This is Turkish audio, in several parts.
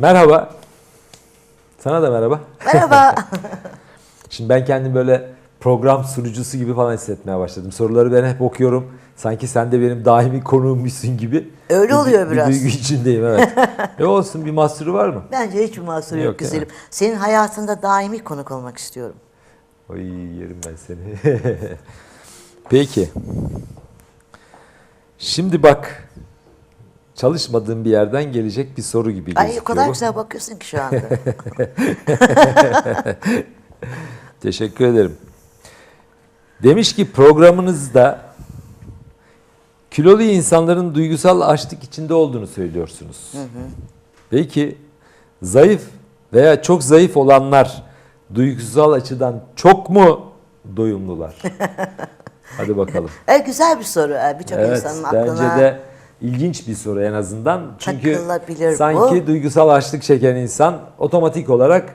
Merhaba. Sana da merhaba. Merhaba. Şimdi ben kendimi böyle program sunucusu gibi falan hissetmeye başladım. Soruları ben hep okuyorum. Sanki sen de benim daimi konuğummuşsun gibi. Öyle Bir- oluyor bir biraz. duygu içindeyim evet. e olsun bir mahsuru var mı? Bence hiçbir mahsur yok, Yok, güzelim. Senin hayatında daimi konuk olmak istiyorum. Oy yerim ben seni. Peki. Şimdi bak. Çalışmadığım bir yerden gelecek bir soru gibi gözüküyor. Ay o kadar güzel bakıyorsun ki şu anda. Teşekkür ederim. Demiş ki programınızda kilolu insanların duygusal açlık içinde olduğunu söylüyorsunuz. Peki zayıf veya çok zayıf olanlar duygusal açıdan çok mu doyumlular? Hadi bakalım. e, güzel bir soru. e, Birçok Evet, insanın aklına. bence de ilginç bir soru en azından. Çünkü Takılabilir bu. sanki duygusal açlık çeken insan otomatik olarak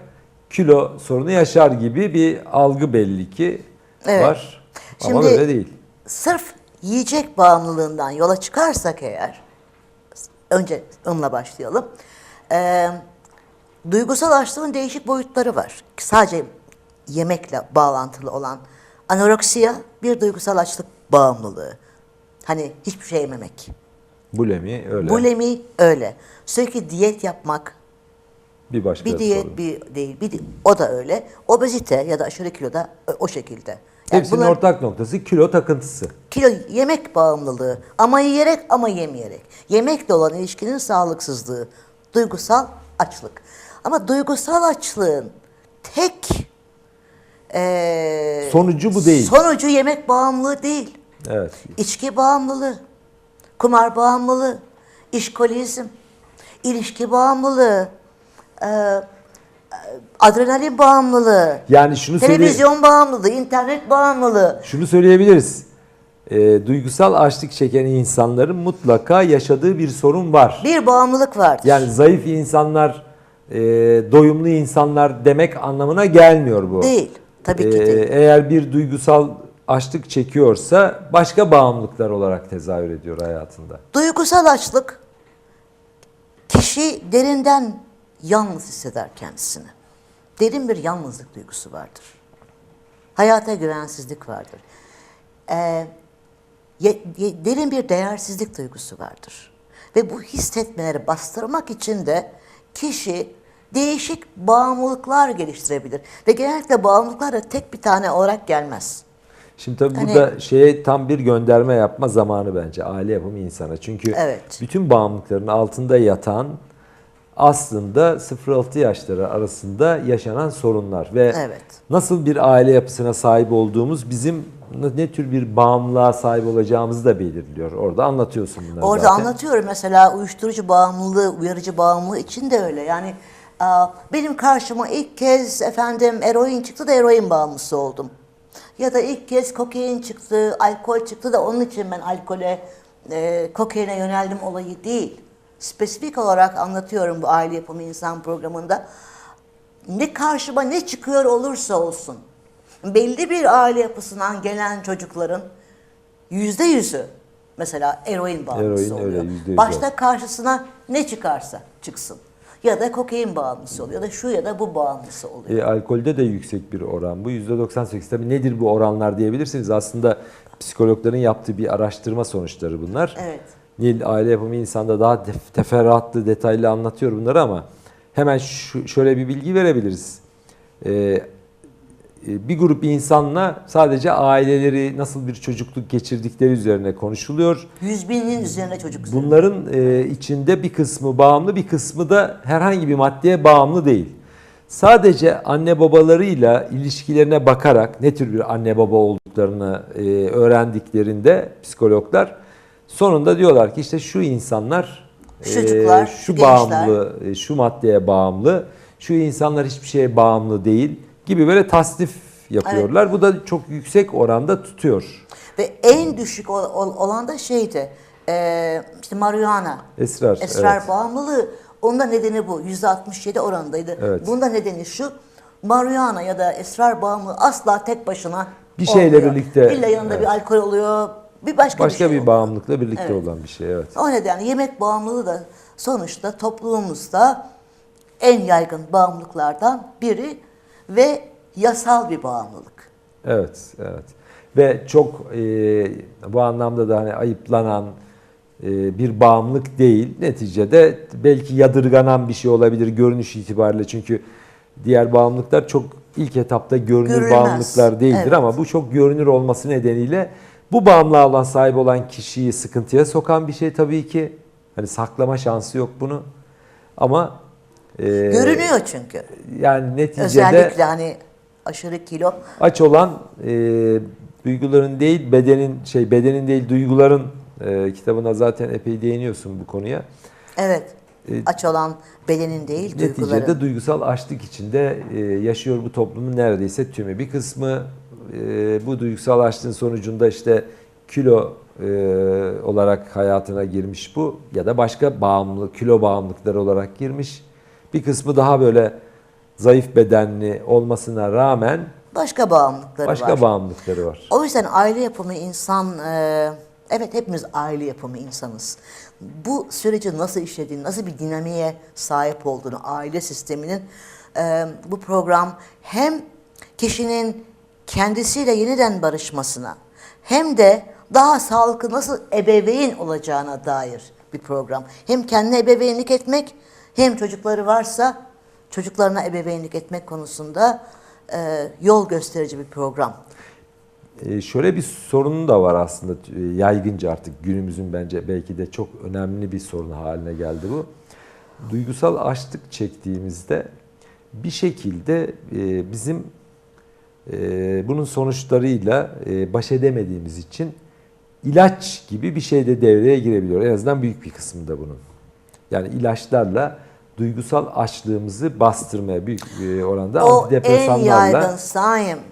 kilo sorunu yaşar gibi bir algı belli ki Evet. var. Ama Şimdi- böyle değil. Sırf yiyecek bağımlılığından yola çıkarsak eğer, önce onunla başlayalım. Ee, duygusal açlığın değişik boyutları var. Sadece yemekle bağlantılı olan anoreksiya bir duygusal açlık bağımlılığı. Hani hiçbir şey yememek. Bulemi öyle. Bulimi öyle. Sürekli diyet yapmak bir başka bir diyet sorun. bir değil. Bir o da öyle. Obezite ya da aşırı kilo da o şekilde. Yani Hepsinin bunlar- ortak noktası kilo takıntısı. Kilo yemek bağımlılığı ama yiyerek ama yemeyerek. Yemekle olan ilişkinin sağlıksızlığı, duygusal açlık. Ama duygusal açlığın tek eee, Sonucu bu değil. Sonucu yemek bağımlılığı değil. Evet. İçki bağımlılığı, kumar bağımlılığı, işkolizm, ilişki bağımlılığı, eee, adrenalin bağımlılığı, Yani şunu söyle televizyon bağımlılığı, internet bağımlılığı. şunu söyleyebiliriz. Ee, duygusal açlık çeken insanların mutlaka yaşadığı bir sorun var. Bir bağımlılık vardır. Yani zayıf insanlar, e, doyumlu insanlar demek anlamına gelmiyor bu. Değil. Tabii ki Ee, değil. Eğer bir duygusal açlık çekiyorsa başka bağımlılıklar olarak tezahür ediyor hayatında. Duygusal açlık kişi derinden yalnız hisseder kendisini. Derin bir yalnızlık duygusu vardır. Hayata güvensizlik vardır. Ee, derin bir değersizlik duygusu vardır. Ve bu hissetmeleri bastırmak için de kişi değişik bağımlılıklar geliştirebilir. Ve genellikle bağımlılıklar da tek bir tane olarak gelmez. Şimdi tabii Hani- burada şeye tam bir gönderme yapma zamanı bence aile yapımı insana. Çünkü Evet. bütün bağımlılıkların altında yatan aslında 0-6 yaşları arasında yaşanan sorunlar ve Evet. nasıl bir aile yapısına sahip olduğumuz bizim ne tür bir bağımlılığa sahip olacağımızı da belirliyor. Orada anlatıyorsun bunları Orada zaten. anlatıyorum mesela uyuşturucu bağımlılığı, uyarıcı bağımlılığı için de öyle. Yani benim karşıma ilk kez efendim eroin çıktı da eroin bağımlısı oldum. Ya da ilk kez kokain çıktı, alkol çıktı da onun için ben alkole, e, kokaine yöneldim olayı değil. Spesifik olarak anlatıyorum bu aile yapımı insan programında. Ne karşıma ne çıkıyor olursa olsun belli bir aile yapısından gelen çocukların yüzde yüzü mesela eroin bağımlısı Eroin öyle, oluyor. yüz Başta karşısına ne çıkarsa çıksın. Ya da kokain bağımlısı oluyor ya da şu ya da bu bağımlısı oluyor. E, alkolde de yüksek bir oran bu. %98 tabii nedir bu oranlar diyebilirsiniz. Aslında psikologların yaptığı bir araştırma sonuçları bunlar. Evet. Nil aile yapımı insanda daha tef- teferruatlı, detaylı anlatıyor bunları ama hemen şu, şöyle bir bilgi verebiliriz. E, bir grup insanla sadece aileleri nasıl bir çocukluk geçirdikleri üzerine konuşuluyor. Yüz binin üzerine çocuk. Bunların e, içinde bir kısmı bağımlı, bir kısmı da herhangi bir maddeye bağımlı değil. Sadece anne babalarıyla ilişkilerine bakarak ne tür bir anne baba olduklarını e, öğrendiklerinde psikologlar sonunda diyorlar ki işte şu insanlar e, Şu çocuklar, şu şu gençler. bağımlı, e, şu maddeye bağımlı, şu insanlar hiçbir şeye bağımlı değil gibi böyle tasnif yapıyorlar. Bu da çok yüksek oranda tutuyor. Ve en düşük ol- ol- olan da şeydi. E, işte marihuana. Esrar. Esrar evet. bağımlılığı. Onun da nedeni bu. Yüzde 67 oranındaydı. Evet. Bunun da nedeni şu. Marihuana ya da esrar bağımlılığı asla tek başına Bir şeyle olmuyor. birlikte, İlla yanında evet. bir alkol oluyor. Bir başka, Başka bir şey bir oluyor. bağımlılıkla birlikte Evet. olan bir şey evet. O nedenle yemek bağımlılığı da sonuçta toplumumuzda en yaygın bağımlılıklardan biri ve yasal bir bağımlılık. Evet, evet. Ve çok e, bu anlamda da hani ayıplanan e, bir bağımlılık değil. Neticede belki yadırganan bir şey olabilir görünüş itibariyle. Çünkü diğer bağımlılıklar çok ilk etapta görünür Görülmez. bağımlılıklar değildir Evet. ama bu çok görünür olması nedeniyle bu bağımlılığa olan sahip olan kişiyi sıkıntıya sokan bir şey tabii ki. Hani saklama şansı yok bunu. Ama e, Görünüyor çünkü. yani neticede Özellikle hani aşırı kilo. aç olan e, duyguların değil bedenin şey bedenin değil duyguların e, kitabına zaten epey değiniyorsun bu konuya. Evet. E, Aç olan bedenin değil duyguların. Neticede duygusal açlık içinde e, yaşıyor bu toplumun neredeyse tümü. Bir kısmı e, bu duygusal açlığın sonucunda işte kilo e, olarak hayatına girmiş bu ya da başka bağımlı kilo bağımlılıkları olarak girmiş. Bir kısmı daha böyle zayıf bedenli olmasına rağmen Başka bağımlılıkları başka var. bağımlılıkları var. O yüzden aile yapımı insan, e, evet hepimiz aile yapımı insanız. Bu süreci nasıl işlediğini, nasıl bir dinamiğe sahip olduğunu, aile sisteminin e, bu program hem kişinin kendisiyle yeniden barışmasına hem de daha sağlıklı nasıl ebeveyn olacağına dair bir program. Hem kendine ebeveynlik etmek hem çocukları varsa çocuklarına ebeveynlik etmek konusunda e, yol gösterici bir program. Ee, şöyle bir sorun da var aslında e, yaygınca artık günümüzün bence belki de çok önemli bir sorun haline geldi bu. Duygusal açlık çektiğimizde bir şekilde e, bizim e, bunun sonuçlarıyla e, baş edemediğimiz için ilaç gibi bir şey de devreye girebiliyor. En azından büyük bir kısmında bunun. Yani ilaçlarla duygusal açlığımızı bastırmaya büyük e, oranda O antidepresanlarla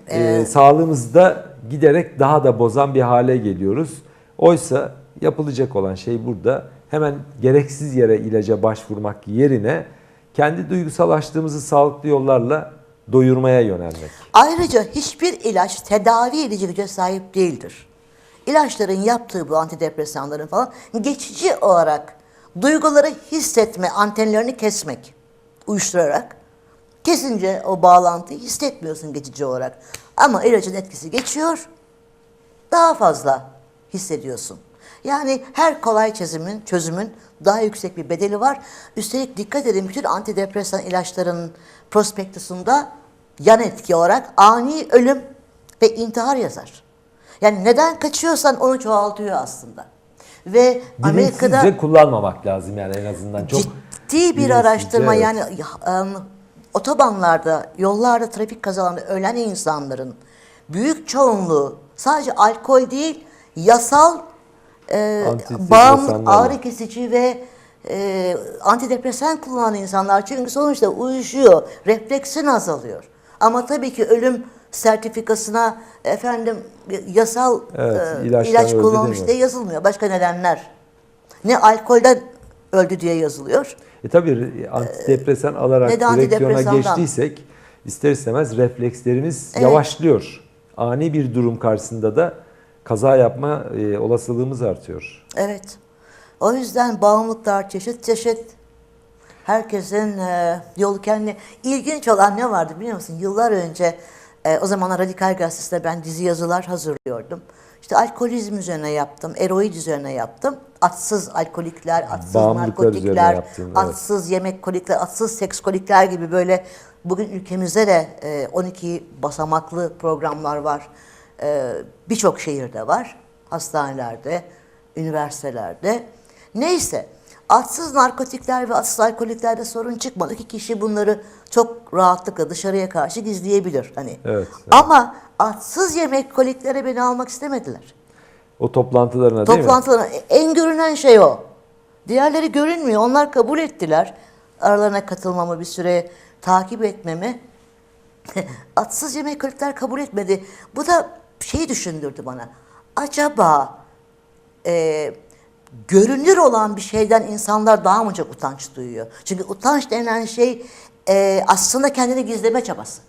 e, Ee, sağlığımızı da giderek daha da bozan bir hale geliyoruz. Oysa yapılacak olan şey burada hemen gereksiz yere ilaca başvurmak yerine kendi duygusal açlığımızı sağlıklı yollarla doyurmaya yönelmek. ayrıca hiçbir ilaç tedavi edici güce sahip değildir. İlaçların yaptığı bu antidepresanların falan geçici olarak duyguları hissetme antenlerini kesmek, uyuşturarak. Kesince o bağlantıyı hissetmiyorsun geçici olarak. Ama ilacın etkisi geçiyor, daha fazla hissediyorsun. Yani her kolay çözümün, çözümün daha yüksek bir bedeli var. Üstelik dikkat edin bütün antidepresan ilaçların prospektüsünde yan etki olarak ani ölüm ve intihar yazar. Yani neden kaçıyorsan onu çoğaltıyor aslında. Ve Amerika'da Bilinçsizce kullanmamak lazım yani en azından çok ciddi bir araştırma evet. yani ya, em, otobanlarda, yollarda, trafik kazalarında ölen insanların büyük çoğunluğu sadece alkol değil, yasal e, bağımlı, ağrı kesici ve e, antidepresan kullanan insanlar çünkü sonuçta uyuşuyor, refleksin azalıyor. Ama tabii ki ölüm sertifikasına efendim yasal Evet, e, ilaç demiyor. diye yazılmıyor. Başka nedenler. Ne alkolden öldü diye yazılıyor. E tabii antidepresan alarak ne direksiyona geçtiysek ister istemez reflekslerimiz Evet. yavaşlıyor. Ani bir durum karşısında da kaza yapma e, olasılığımız artıyor. Evet. O yüzden bağımlılıklar çeşit çeşit. Herkesin e, yolu kendi. İlginç olan ne vardı biliyor musun? Yıllar önce e, o zamanlar Radikal Gazetesi'nde ben dizi yazılar hazırlıyordum. İşte alkolizm üzerine yaptım, eroid üzerine yaptım. Atsız alkolikler, atsız Bağımlılıklar narkotikler, yaptın, evet. atsız yemek kolikler, atsız seks kolikler gibi böyle bugün ülkemizde de e, 12 basamaklı programlar var. E, Birçok şehirde var. Hastanelerde, üniversitelerde. Neyse atsız narkotikler ve atsız alkoliklerde sorun çıkmadı ki kişi bunları çok rahatlıkla dışarıya karşı gizleyebilir. Hani. Evet, evet. Ama atsız yemek koliklere beni almak istemediler. O toplantılarına değil mi? En görünen şey o. Diğerleri görünmüyor. Onlar kabul ettiler. Aralarına katılmamı bir süre takip etmemi. Atsız yemek kulüpler kabul etmedi. Bu da şeyi düşündürdü bana. Acaba e, görünür olan bir şeyden insanlar daha mı çok utanç duyuyor? Çünkü utanç denilen şey e, aslında kendini gizleme çabası.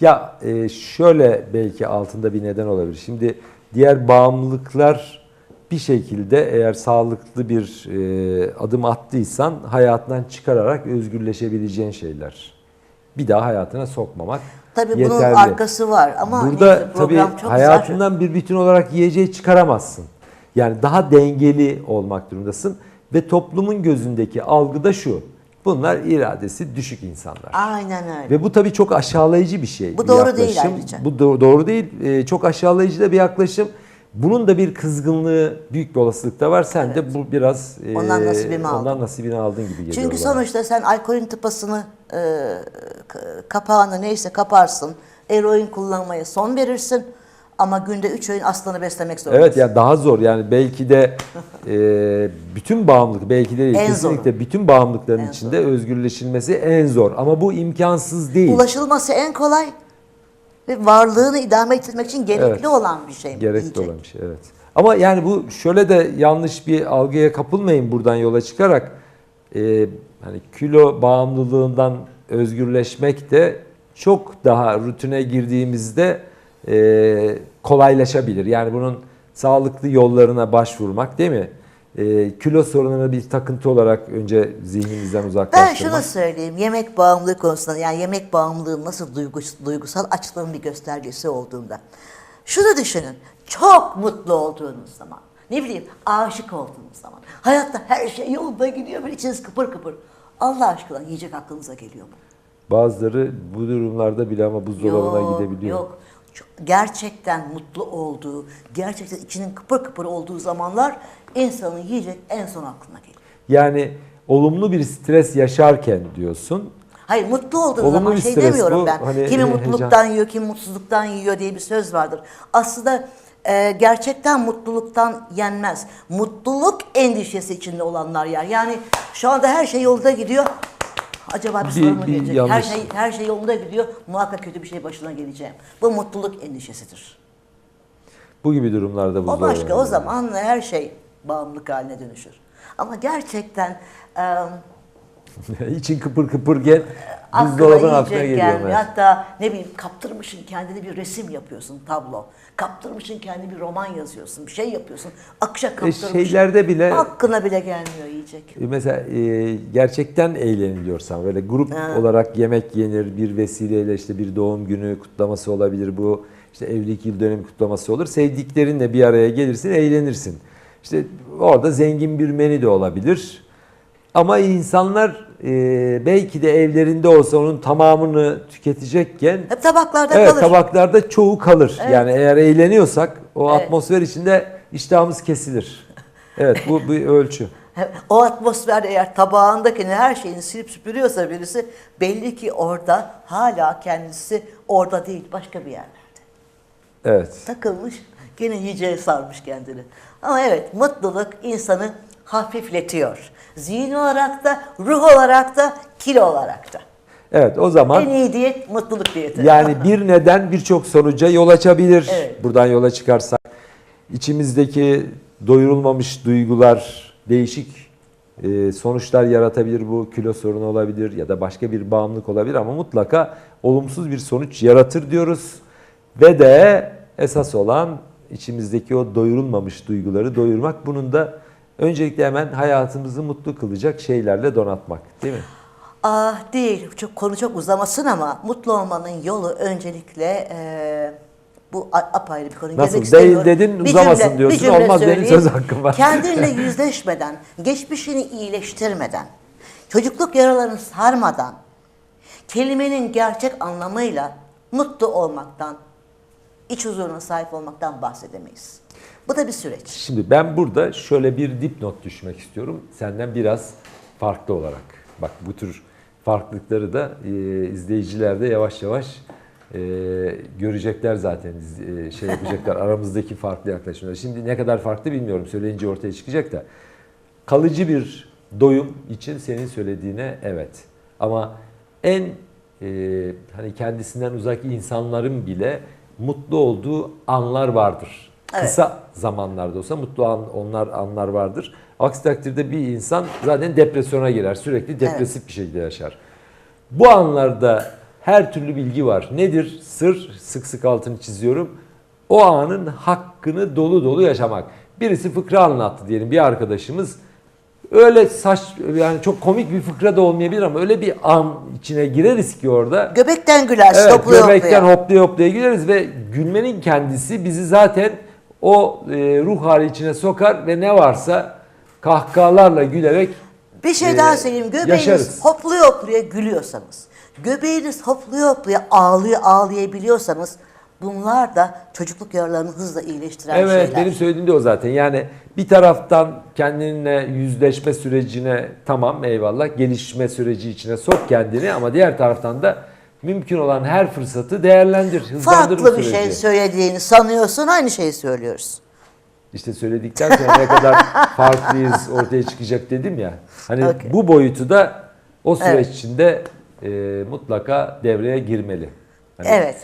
Ya e, şöyle belki altında bir neden olabilir. Şimdi diğer bağımlılıklar bir şekilde eğer sağlıklı bir e, adım attıysan hayatından çıkararak özgürleşebileceğin şeyler. Bir daha hayatına sokmamak Tabii bunun yeterli. arkası var ama Burada neyse, tabii çok hayatından bir bütün olarak yiyeceği çıkaramazsın. Yani daha dengeli olmak durumundasın ve toplumun gözündeki algı da şu. Bunlar iradesi düşük insanlar. Aynen öyle. Ve bu tabii çok aşağılayıcı bir şey. Bu bir doğru değil yaklaşım. ayrıca. Bu do- doğru değil. Ee, çok aşağılayıcı da bir yaklaşım. Bunun da bir kızgınlığı büyük bir olasılıkta var. Sen de bu biraz e, Ondan nasibimi ondan aldın. nasibini aldın gibi geliyor. Çünkü bana. sonuçta sen alkolün tıpasını, e, kapağını neyse kaparsın. Eroin kullanmaya son verirsin. Ama günde 3 öğün aslanı beslemek zorundasın. Evet ya daha zor yani belki de e, bütün bağımlılık belki de değil En kesinlikle bütün bağımlılıkların En içinde özgürleşilmesi en zor ama bu imkansız değil. Ulaşılması en kolay ve varlığını idame ettirmek için gerekli Evet. olan bir şey. Gerekli yiyecek. olan bir şey evet. Ama yani bu şöyle de yanlış bir algıya kapılmayın buradan yola çıkarak e, hani kilo bağımlılığından özgürleşmek de çok daha rutine girdiğimizde e, kolaylaşabilir. Yani bunun sağlıklı yollarına başvurmak değil mi? E, kilo sorununu bir takıntı olarak önce zihnimizden Ben uzaklaştırmak. şunu söyleyeyim, yemek bağımlılığı konusunda yani yemek bağımlılığı nasıl duygus- duygusal açlığın bir göstergesi olduğunda. Şunu düşünün, çok mutlu olduğunuz zaman, ne bileyim aşık olduğunuz zaman, hayatta her şey yolunda gidiyor, böyle içiniz kıpır kıpır. Allah aşkına yiyecek aklınıza geliyor mu? Bazıları bu durumlarda bile ama buzdolabına gidebiliyor. Yok. Gerçekten mutlu olduğu, gerçekten içinin kıpır kıpır olduğu zamanlar insanın yiyecek en son aklına geliyor. Yani olumlu bir stres yaşarken diyorsun. Hayır mutlu olduğun Olumlu zaman şey demiyorum bu. ben. Hani kimi mutluluktan yiyor, kim mutsuzluktan yiyor diye bir söz vardır. Aslında e, gerçekten mutluluktan yenmez. Mutluluk endişesi içinde olanlar yer. Yani şu anda her şey yolunda gidiyor. Acaba bir, Bir- sorun mu gelecek? Her yanlış. şey her şey yolunda gidiyor. Muhakkak kötü bir şey başına geleceğim. Bu mutluluk endişesidir. Bu gibi durumlarda O buzdolabına başka. O gidiyor. zaman her şey bağımlılık haline dönüşür. Ama gerçekten e, İçin kıpır kıpırken aklına buzdolabına aklına yiyecek geliyor. evet. Hatta ne bileyim kaptırmışın kendini bir resim yapıyorsun tablo. Kaptırmışın kendini bir roman yazıyorsun. Bir şey yapıyorsun. Akışa kaptırmışın. şeylerde bile- Aklına bile gelmiyor yiyecek. E, Mesela e, gerçekten eğleniliyorsan böyle grup olarak yemek yenir bir vesileyle işte bir doğum günü kutlaması olabilir bu işte evlilik yıl dönemi kutlaması olur sevdiklerinle bir araya gelirsin eğlenirsin işte orada zengin bir menü de olabilir ama insanlar e, belki de evlerinde olsa onun tamamını tüketecekken Hep tabaklarda evet kalır. tabaklarda çoğu kalır yani eğer eğleniyorsak o Evet. atmosfer içinde iştahımız kesilir evet bu bir ölçü. O atmosfer eğer tabağındakini her şeyini silip süpürüyorsa birisi belli ki orada hala kendisi orada değil başka bir yerlerde. Evet. takılmış, gene yiyeceğe sarmış kendini. Ama evet, mutluluk insanı hafifletiyor. Zihin olarak da, ruh olarak da, kilo olarak da. Evet o zaman En iyi diyet mutluluk diyeti. yani bir neden birçok sonuca yol açabilir. Evet. Buradan yola çıkarsak içimizdeki doyurulmamış duygular değişik e, sonuçlar yaratabilir. Bu kilo sorunu olabilir ya da başka bir bağımlılık olabilir ama mutlaka olumsuz bir sonuç yaratır diyoruz. Ve de esas olan içimizdeki o doyurulmamış duyguları doyurmak. Bunun da öncelikle hemen hayatımızı mutlu kılacak şeylerle donatmak değil mi? Ah değil, çok konu çok uzamasın ama mutlu olmanın yolu öncelikle eee, bu apayrı bir konu. Nasıl? Değil dedin, Bir uzamasın cümle- diyorsun. bir cümle Olmaz, benim söz hakkım var. Kendinle yüzleşmeden, geçmişini iyileştirmeden, çocukluk yaralarını sarmadan, kelimenin gerçek anlamıyla mutlu olmaktan, iç huzuruna sahip olmaktan bahsedemeyiz. Bu da bir süreç. Şimdi ben burada şöyle bir dipnot düşmek istiyorum. Senden biraz farklı olarak. Bak bu tür farklılıkları da e, izleyiciler yavaş yavaş e, görecekler zaten. e, şey yapacaklar aramızdaki farklı yaklaşımları. Şimdi ne kadar farklı bilmiyorum. Söyleyince ortaya çıkacak da. Kalıcı bir doyum için senin söylediğine evet. Ama en e, hani kendisinden uzak insanların bile mutlu olduğu anlar vardır. Evet. Kısa zamanlarda olsa mutlu an, onlar anlar vardır. Aksi takdirde bir insan zaten depresyona girer. Sürekli depresif bir şekilde yaşar. Bu anlarda her türlü bilgi var. Nedir? Sır, sık sık altını çiziyorum. O anın hakkını dolu dolu yaşamak. birisi fıkra anlattı diyelim bir arkadaşımız. Öyle saç yani çok komik bir fıkra da olmayabilir ama öyle bir an içine gireriz ki orada. Göbekten güler, Evet, hoplaya göbekten hoplaya hoplaya güleriz ve gülmenin kendisi bizi zaten o e, ruh hali içine sokar ve ne varsa kahkahalarla gülerek Bir şey Ee, daha söyleyeyim. Göbeğiniz yaşarız. hopluya hopluya gülüyorsanız, göbeğiniz hopluya hopluya ağlıyor ağlayabiliyorsanız bunlar da çocukluk yaralarını hızla iyileştiren Evet şeyler. benim söylediğim de o zaten. Yani bir taraftan kendinle yüzleşme sürecine tamam eyvallah gelişme süreci içine sok kendini ama diğer taraftan da mümkün olan her fırsatı değerlendir. Hızlandır Farklı bir süreci. şey söylediğini sanıyorsun aynı şeyi söylüyoruz. İşte söyledikten sonra ne kadar farklıyız ortaya çıkacak dedim ya. Hani Okey. bu boyutu da o süreç Evet. içinde e, mutlaka devreye girmeli. Hani Evet.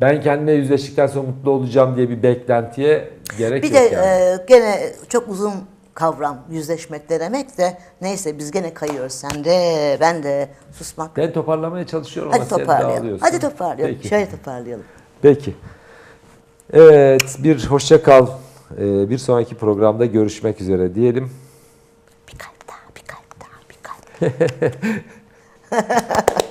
Ben kendime yüzleştikten sonra mutlu olacağım diye bir beklentiye gerek Bir yok de yani. e, gene çok uzun kavram yüzleşmek de demek de neyse biz gene kayıyoruz. Sen de ben de susmak. Ben toparlamaya çalışıyorum Hadi ama sen toparlayalım. dağılıyorsun. Hadi toparlayalım. Peki. Şöyle toparlayalım. Peki. Evet, bir hoşça kal. Ee, Bir sonraki programda görüşmek üzere diyelim. Bir kalp daha, bir kalp daha, bir kalp.